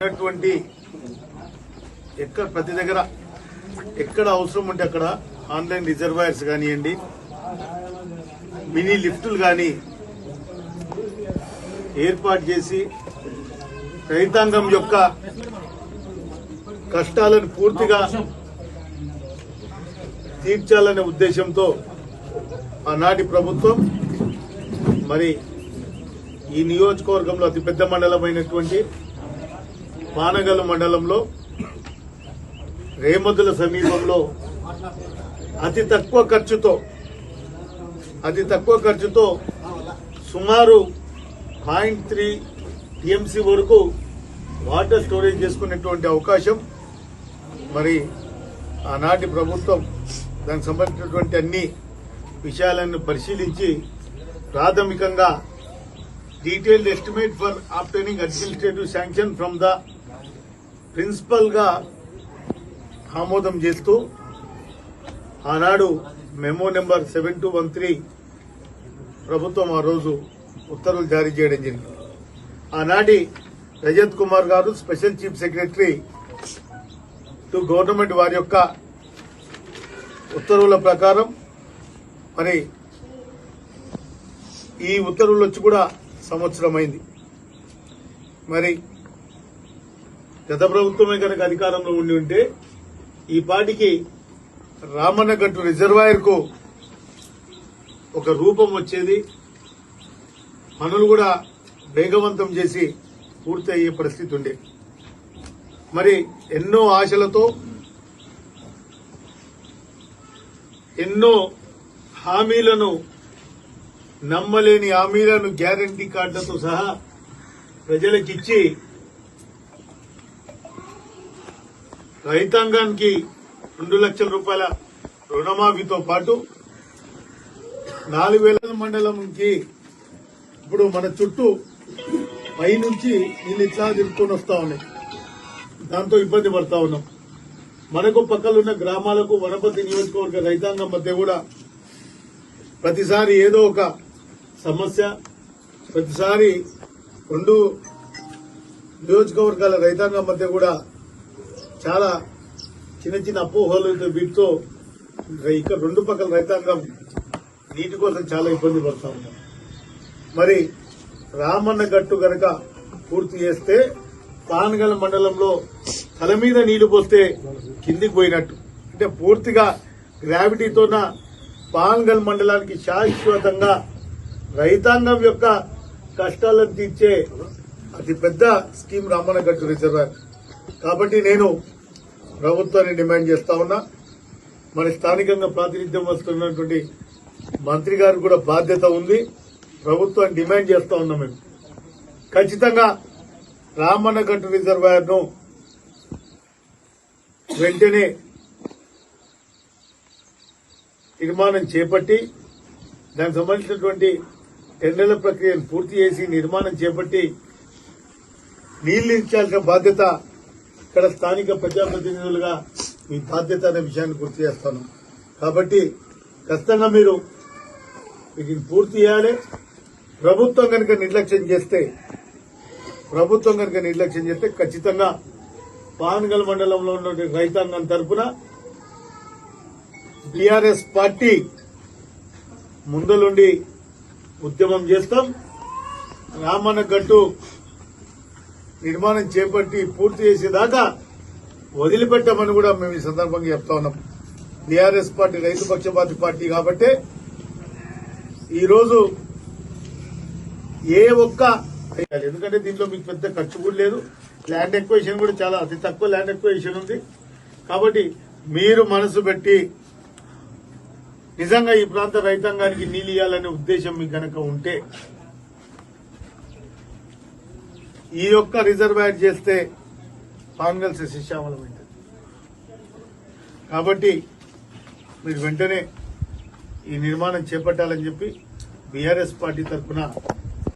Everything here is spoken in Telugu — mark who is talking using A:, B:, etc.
A: ఉన్నటువంటి ఎక్కడ ప్రతి దగ్గర ఎక్కడ అవసరం ఉంటే అక్కడ ఆన్లైన్ రిజర్వాయర్స్ కానివ్వండి మినీ లిఫ్టులు కానీ ఏర్పాటు చేసి రైతాంగం యొక్క కష్టాలను పూర్తిగా తీర్చాలనే ఉద్దేశంతో ఆనాటి ప్రభుత్వం మరి ఈ నియోజకవర్గంలో అతిపెద్ద మండలమైనటువంటి పానగల్ మండలంలో రేమదుల సమీపంలో అతి తక్కువ ఖర్చుతో అతి తక్కువ ఖర్చుతో సుమారు పాయింట్ త్రీ టీఎంసీ వరకు వాటర్ స్టోరేజ్ చేసుకునేటువంటి అవకాశం. మరి ఆనాటి ప్రభుత్వం దానికి సంబంధించినటువంటి అన్ని విషయాలను పరిశీలించి ప్రాథమికంగా detailed estimate for obtaining administrative sanction from the ప్రిన్సిపల్గా ఆమోదం చేస్తూ ఆనాడు memo number seven two one three ప్రభుత్వం ఆ రోజు ఉత్తర్వులు జారీ చేయడం జరిగింది. ఆనాటి Rajat Kumar garu special chief secretary to government వారి యొక్క ఉత్తర్వుల ప్రకారం మరి ఈ ఉత్తర్వులు వచ్చి కూడా సంవత్సరం అయింది మరి గత ప్రభుత్వమే కనుక అధికారంలో ఉండి ఉంటే ఈ పాటికి రామన్నగట్టు రిజర్వాయర్కు ఒక రూపం వచ్చేది. పనులు కూడా వేగవంతం చేసి పూర్తి అయ్యే పరిస్థితి ఉండే. మరి ఎన్నో ఆశలతో ఎన్నో హామీలను నమ్మలేని హామీలను గ్యారంటీ కార్డులతో సహా ప్రజలకిచ్చి రైతాంగానికి రెండు లక్షల రూపాయల రుణమాఫీతో పాటు నాలుగు వేల మండలంకి ఇప్పుడు మన చుట్టూ పైనుంచి నీళ్ళు ఇట్లా తిరుక్కొని వస్తా ఉన్నాయి. దాంతో ఇబ్బంది పడతా ఉన్నాం. మనకు పక్కలున్న గ్రామాలకు వనపతి నియోజకవర్గ రైతాంగం మధ్య కూడా ప్రతిసారి ఏదో ఒక సమస్య ప్రతిసారి రెండు నియోజకవర్గాల రైతాంగం మధ్య కూడా చాలా చిన్న చిన్న అపోహలు వీటితో ఇక్కడ రెండు పక్కల రైతాంగం నీటి కోసం చాలా ఇబ్బంది పడుతూ ఉన్నాం. మరి రామన్న గట్టు గనక పూర్తి చేస్తే పానగల మండలంలో తల మీద నీళ్ళు పోస్తే కిందికి పోయినట్టు. అంటే పూర్తిగా గ్రావిటీతోన పానగల్ మండలానికి శాశ్వతంగా రైతాంగం యొక్క కష్టాలను తీర్చే అతిపెద్ద స్కీమ్ రామన్న గట్టు రిజర్వాయర్. కాబట్టి నేను ప్రభుత్వాన్ని డిమాండ్ చేస్తా ఉన్నా. మన స్థానికంగా ప్రాతినిధ్యం వస్తున్నటువంటి మంత్రి గారు కూడా బాధ్యత ఉంది. ప్రభుత్వాన్ని డిమాండ్ చేస్తా ఉన్నాం మేము. ఖచ్చితంగా రామన్నగట్టు రిజర్వాయర్ను వెంటనే నిర్మాణం చేపట్టి దానికి సంబంధించినటువంటి టెండర్ల ప్రక్రియను పూర్తి చేసి నిర్మాణం చేపట్టి నీళ్ళు ఇచ్చాల్సిన బాధ్యత ఇక్కడ స్థానిక ప్రజాప్రతినిధులుగా మీ బాధ్యత అనే విషయాన్ని గుర్తు చేస్తాను. కాబట్టి ఖచ్చితంగా మీరు వీటిని పూర్తి చేయాలి. ప్రభుత్వం కనుక నిర్లక్ష్యం చేస్తే ప్రభుత్వం కనుక నిర్లక్ష్యం చేస్తే ఖచ్చితంగా పానగల్ మండలంలో ఉన్న రైతాంగం తరపున బీఆర్ఎస్ పార్టీ ముందలుండి ఉద్యమం చేస్తాం. రామన్న గట్టు నిర్మాణం చేపట్టి పూర్తి చేసేదాకా వదిలిపెట్టమని కూడా మేము ఈ సందర్భంగా చెప్తా ఉన్నాం. టీఆర్ఎస్ పార్టీ రైతు పక్షపాతి పార్టీ కాబట్టి ఈరోజు ఏ ఒక్క ఎందుకంటే దీంట్లో మీకు పెద్ద ఖర్చు కూడా లేదు. ల్యాండ్ ఎక్వేషన్ కూడా చాలా అతి తక్కువ ల్యాండ్ ఎక్వేషన్ ఉంది. కాబట్టి మీరు మనసు పెట్టి నిజంగా ఈ ప్రాంత రైతాంగానికి నీళ్ళు ఇవ్వాలనే ఉద్దేశం మీకు గనక ఉంటే ఈ యొక్క రిజర్వాయర్ చేస్తే పాంగల్ శిశామలమైంది కాబట్టి మీరు వెంటనే ఈ నిర్మాణం చేపట్టాలని చెప్పి బీఆర్ఎస్ పార్టీ తరఫున